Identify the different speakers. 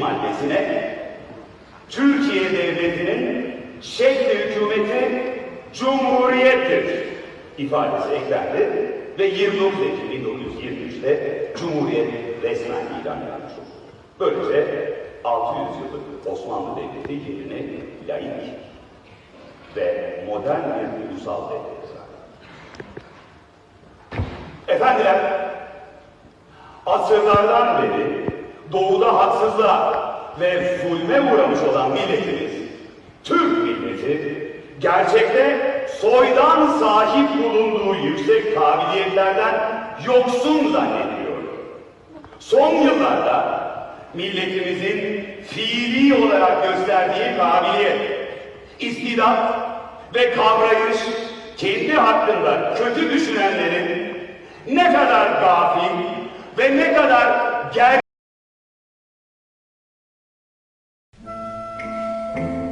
Speaker 1: maddesine Türkiye Devleti'nin şekli hükümeti Cumhuriyettir ifadesi eklendi ve 29 Ekim 1923'te Cumhuriyet resmen ilan edilmiş oldu. Böylece 600 yıllık Osmanlı Devleti yerini laik ve modern bir ulusal devlet. Efendiler, asırlardan beri doğuda haksızlığa ve zulme uğramış olan milletimiz, Türk milleti, gerçekte soydan sahip bulunduğu yüksek kabiliyetlerden yoksun zannediyor. Son yıllarda milletimizin fiili olarak gösterdiği kabiliyet, istidat ve kavrayış kendi hakkında kötü düşünenlerin ne kadar gafil ve ne kadar ger Thank you.